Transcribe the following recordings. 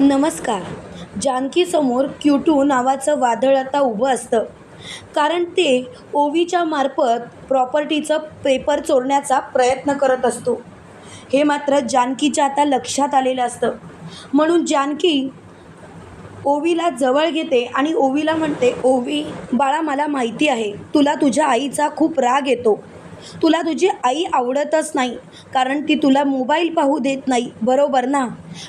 नमस्कार. जानकीसमोर क्यूटू नावाचं वादळ आता उभं असतं. कारण ते ओवीच्या मार्फत प्रॉपर्टीचं पेपर चोरण्याचा प्रयत्न करत असतो. हे मात्र जानकीच्या आता लक्षात आलेलं असतं. म्हणून जानकी ओवीला जवळ घेते आणि ओवीला म्हणते ओवी बाळा मला माहिती आहे. तुला तुझ्या आईचा खूप राग येतो. तुला तुझी आई आवडतच नाही कारण ती तुला मोबाईल पाहू देत नाही बरोबर ना?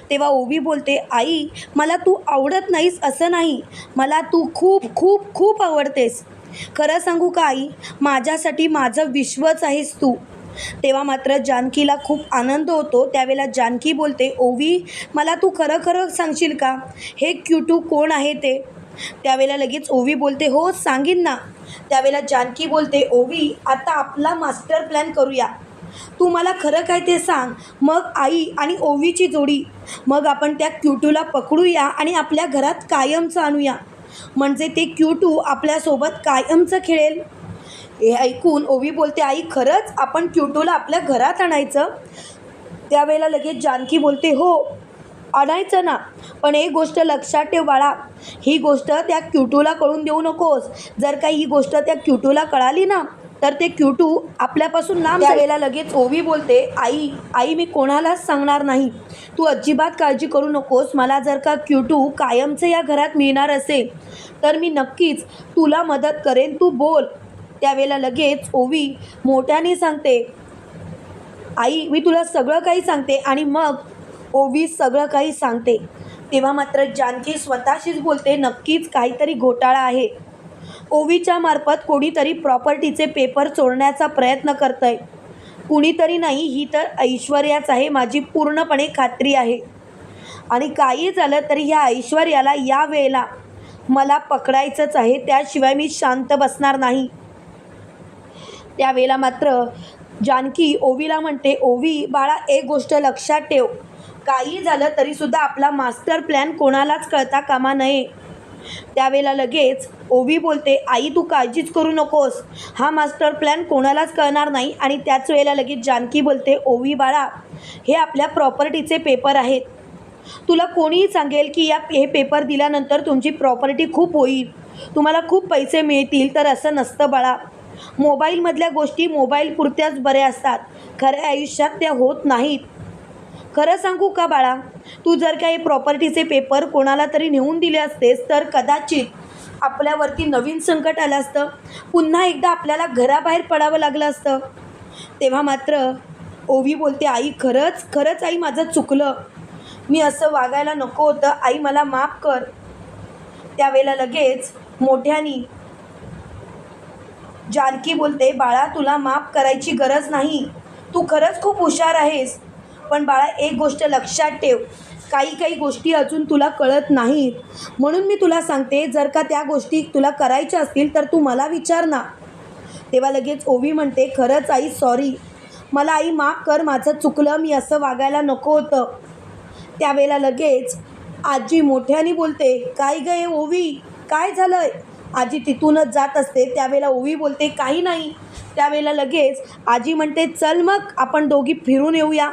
तेव्हा ओवी बोलते आई मला तू आवडत नाहीस असं नाही मला तू खूप खूप खूप आवडतेस. खरं सांगू का आई माझ्यासाठी माझं विश्वच आहेस तू. तेव्हा मात्र जानकीला खूप आनंद होतो. त्यावेळेला जानकी बोलते ओवी मला तू खरं खरं सांगशील का? हे क्यूटू कोण आहे ते? त्यावेळेला लगेच ओवी बोलते हो सांगीन ना. त्यावेळेला जानकी बोलते ओवी आता आपला मास्टर प्लॅन करूया. तू मला खरं काय ते सांग. मग आई आणि ओवीची जोडी. मग आपण त्या क्यूटूला पकडूया आणि आपल्या घरात कायमचं आणूया. म्हणजे ते क्यूटू आपल्यासोबत कायमचं खेळेल. हे ऐकून ओवी बोलते आई खरंच आपण क्यूटूला आपल्या घरात आणायचं? त्यावेळेला लगेच जानकी बोलते हो आणायचं ना. पण एक गोष्ट लक्षात ठेव बाळा. ही गोष्ट त्या क्यूटूला कळून देऊ नकोस. जर का ही गोष्ट त्या क्यूटूला कळाली ना तर ते क्यूटू आपल्यापासून लांब त्यावेळेला लगेच ओवी बोलते आई आई मी कोणालाच सांगणार नाही. तू अजिबात काळजी करू नकोस. मला जर का क्यूटू कायमचं या घरात मिळणार असेल तर मी नक्कीच तुला मदत करेन. तू बोल. त्यावेळेला लगेच ओवी मोठ्याने सांगते आई मी तुला सगळं काही सांगते आणि मग ओवी सगळं काही सांगते. तेव्हा मात्र जानकी स्वतःशीच बोलते नक्कीच काहीतरी घोटाळा आहे. ओवीच्या मार्फत कोणीतरी प्रॉपर्टीचे पेपर चोरण्याचा प्रयत्न करतंय. आहे कुणीतरी नाही ही तर ऐश्वर्याच आहे माझी पूर्णपणे खात्री आहे. आणि काही झालं तरी ह्या ऐश्वर्याला या वेळेला मला पकडायचंच आहे त्याशिवाय मी शांत बसणार नाही. त्यावेळेला मात्र जानकी ओवीला म्हणते ओवी बाळा एक गोष्ट लक्षात ठेव. काही झालं तरीसुद्धा आपला मास्टर प्लॅन कोणालाच कळता कामा नये. त्यावेळेला लगेच ओवी बोलते आई तू काळजीच करू नकोस. हा मास्टर प्लॅन कोणालाच कळणार नाही. आणि त्याच वेळेला लगेच जानकी बोलते ओवी बाळा हे आपल्या प्रॉपर्टीचे पेपर आहेत. तुला कोणीही सांगेल की या हे पेपर दिल्यानंतर तुमची प्रॉपर्टी खूप होईल. तुम्हाला खूप पैसे मिळतील तर असं नसतं बाळा. मोबाईलमधल्या गोष्टी मोबाईल पुरत्याच बऱ्या असतात. खऱ्या आयुष्यात त्या होत नाहीत. खरं सांगू का बाळा? तू जर काही प्रॉपर्टीचे पेपर कोणाला तरी नेऊन दिले असतेस तर कदाचित आपल्यावरती नवीन संकट आलं असतं. पुन्हा एकदा आपल्याला घराबाहेर पडावं लागलं असतं. तेव्हा मात्र ओवी बोलते आई खरंच खरंच आई माझं चुकलं. मी असं वागायला नको होतं. आई मला माफ कर. त्यावेळेला लगेच मोठ्यानी जानकी बोलते बाळा तुला माफ करायची गरज नाही. तू खरंच खूप हुशार आहेस. पण बाळा एक गोष्ट लक्षात ठेव. काही काही गोष्टी अजून तुला कळत नाहीत. म्हणून मी तुला सांगते जर का त्या गोष्टी तुला करायच्या असतील तर तू मला विचार ना. तेव्हा लगेच ओवी म्हणते खरंच आई सॉरी मला आई माफ कर माझं चुकलं मी असं वागायला नको होतं. त्यावेळेला लगेच आजी मोठ्याने बोलते काय गे ओवी? काय झालं आजी तिथूनच जात असते. त्यावेळेला ओवी बोलते काही नाही. त्यावेळेला लगेच आजी म्हणते चल मग आपण दोघी फिरून येऊया.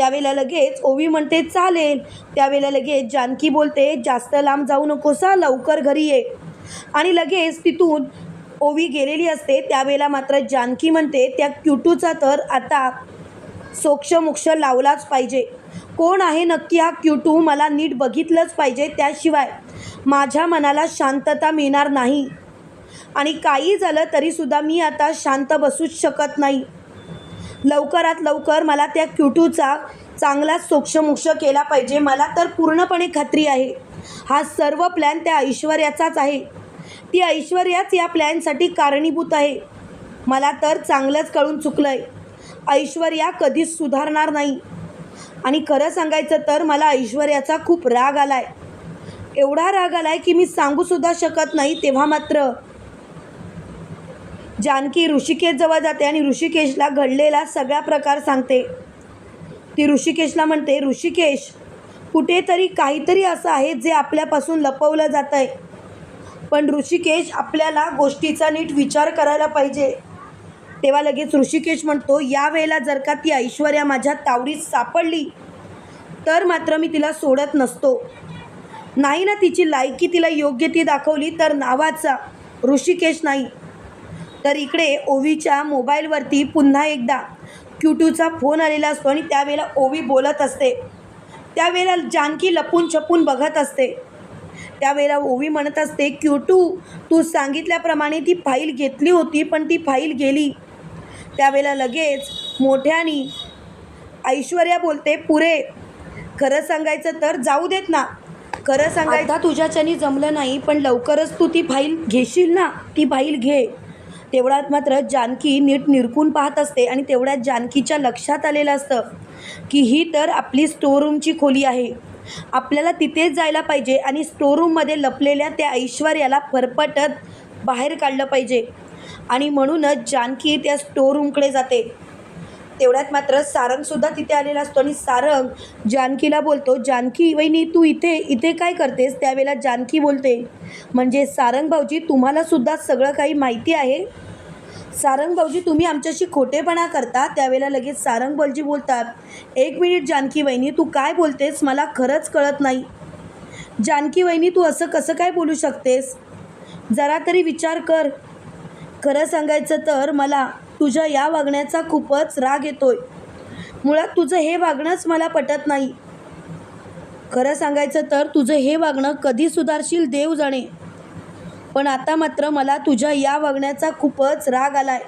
त्यावेळेला लगेच ओवी म्हणते चालेल. त्यावेळेला लगेच जानकी बोलते जास्त लांब जाऊ नकोसा लवकर घरी ये. आणि लगेच तिथून ओवी गेलेली असते. त्यावेळेला मात्र जानकी म्हणते त्या क्युटूचा तर आता सोक्षमोक्ष लावलाच पाहिजे. कोण आहे नक्की हा क्युटू? मला नीट बघितलंच पाहिजे त्याशिवाय माझ्या मनाला शांतता मिळणार नाही. आणि काही झालं तरीसुद्धा मी आता शांत बसूच शकत नाही. लवकरात लवकर मला त्या क्युटूचा चांगलाच सोक्षमोक्ष केला पाहिजे. मला तर पूर्णपणे खात्री आहे. हा सर्व प्लॅन त्या ऐश्वर्याचाच आहे. ती ऐश्वर्याच या प्लॅनसाठी कारणीभूत आहे. मला तर चांगलंच कळून चुकलं आहे ऐश्वर्या कधीच सुधारणार नाही. आणि खरं सांगायचं तर मला ऐश्वर्याचा खूप राग आला आहे एवढा राग आला आहे की मी सांगूसुद्धा शकत नाही तेव्हा मात्र जानकी ऋषिकेशजवळ जाते आणि ऋषिकेशला घडलेला सगळा प्रकार सांगते. ती ऋषिकेशला म्हणते ऋषिकेश कुठेतरी काहीतरी असं आहे जे आपल्यापासून लपवलं जात आहे पण ऋषिकेश आपल्याला गोष्टीचा नीट विचार करायला पाहिजे. तेव्हा लगेच ऋषिकेश म्हणतो या वेळेला जर का ती ऐश्वर्या माझ्या तावडीत सापडली तर मात्र मी तिला सोडत नसतो. नाही ना तिची लायकी तिला योग्य ती दाखवली तर नावाचा ऋषिकेश नाही. तर इकडे ओवीच्या मोबाईलवरती पुन्हा एकदा क्यूटूचा फोन आलेला असतो आणि त्यावेळेला ओवी बोलत असते. त्यावेळेला जानकी लपून छपून बघत असते. त्यावेळेला ओवी म्हणत असते क्यूटू तू सांगितल्याप्रमाणे ती फाईल घेतली होती पण ती फाईल गेली. त्यावेळेला लगेच मोठ्यानी ऐश्वर्या बोलते पुरे खरं सांगायचं तर जाऊ देत ना. खरं सांगायचं तुझ्याच्यानी जमलं नाही पण लवकरच तू ती फाईल घेशील ना. ती फाईल घे. तेवढ्यात मात्र जानकी नीट निरकून पाहत असते आणि तेवढ्यात जानकीच्या लक्षात आलेलं असतं की ही तर आपली स्टोरूमची खोली आहे. आपल्याला तिथेच जायला पाहिजे आणि स्टोरूममध्ये लपलेल्या त्या ऐश्वर्याला फरफटत बाहेर काढलं पाहिजे. आणि म्हणूनच जानकी त्या स्टोरूमकडे जाते. तेवढ्यात मात्र सारंगसुद्धा तिथे आलेला असतो. आणि सारंग जानकीला बोलतो जानकी वहिनी तू इथे इथे काय करतेस? त्यावेळेला जानकी बोलते म्हणजे सारंग भाऊजी तुम्हाला सुद्धा सगळं काही माहिती आहे? सारंग भाऊजी तुम्ही आमच्याशी खोटेपणा करता? त्यावेळेला लगेच सारंग भाऊजी बोलतात एक मिनिट जानकी वहिनी तू काय बोलतेस? मला खरंच कळत नाही. जानकी वहिनी तू असं कसं काय बोलू शकतेस? जरा तरी विचार कर. खरं सांगायचं तर मला तुझ्या या वागण्याचा खूपच राग येतोय. मुळात तुझं हे वागणंच मला पटत नाही. खरं सांगायचं तर तुझं हे वागणं कधी सुधारशील देव जाणे. पण आता मात्र मला तुझ्या या वागण्याचा खूपच राग आलाय.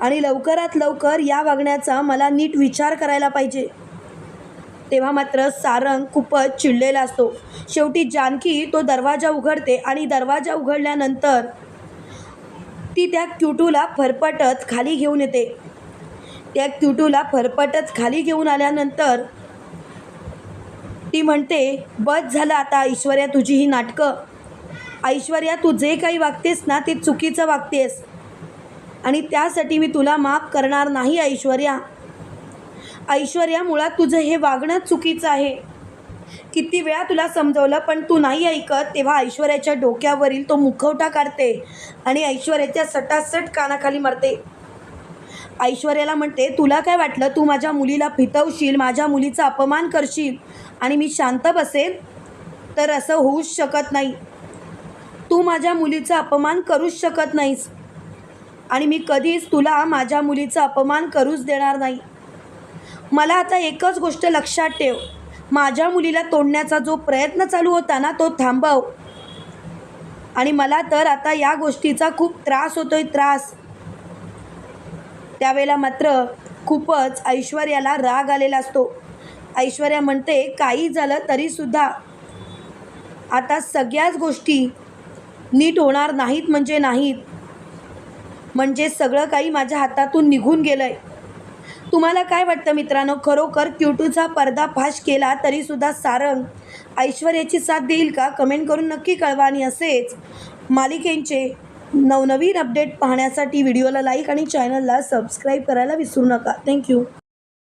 आणि लवकरात लवकर या वागण्याचा मला नीट विचार करायला पाहिजे. तेव्हा मात्र सारंग खूपच चिडलेला असतो. शेवटी जानकी तो दरवाजा उघडते आणि दरवाजा उघडल्यानंतर ती त्या क्युटूला फरफटत खाली घेऊन येते. त्या क्युटूला फरफटत खाली घेऊन आल्यानंतर ती म्हणते बस झालं आता ऐश्वर्या तुझी ही नाटकं. ऐश्वर्या तू जे काही वागतेस ना ते चुकीचं वागतेस. आणि त्यासाठी मी तुला माफ करणार नाही ऐश्वर्या. ऐश्वर्या मुळात तुझं हे वागणं चुकीचं आहे. किती वेळा तुला समजवलं पण तू नाही ऐकत तेव्हा ऐश्वर्याच्या डोक्यावरील तो मुखवटा काढते आणि ऐश्वर्याच्या सटासट कानाखाली मारते. ऐश्वर्याला म्हणते तुला काय वाटलं? तू माझ्या मुलीला फितवशील माझ्या मुलीचा अपमान करशील आणि मी शांत बसेल तर असं होऊच शकत नाही. तू माझ्या मुलीचा अपमान करूच शकत नाहीस आणि मी कधीच तुला माझ्या मुलीचा अपमान करूच देणार नाही. मला आता एकच गोष्ट लक्षात ठेव. माझ्या मुलीला तोडण्याचा जो प्रयत्न चालू होता ना तो थांबव. आणि मला तर आता या गोष्टीचा खूप त्रास होतोय त्रास. त्यावेळेला मात्र खूपच ऐश्वर्याला राग आलेला असतो. ऐश्वर्या म्हणते काही झालं तरीसुद्धा आता सगळ्याच गोष्टी नीट होणार नाहीत म्हणजे नाहीत. म्हणजे सगळं काही माझ्या हातातून निघून गेलं आहे तुम्हाला काय वाटतं मित्रांनो? खरोखर क्यूटूचा पर्दाफाश केला तरीसुद्धा सारंग ऐश्वर्याची साथ देईल का? कमेंट करून नक्की कळवा आणि असेच मालिकेंचे नवनवीन अपडेट पाहण्यासाठी व्हिडिओला लाईक आणि चॅनलला सबस्क्राईब करायला विसरू नका. थँक्यू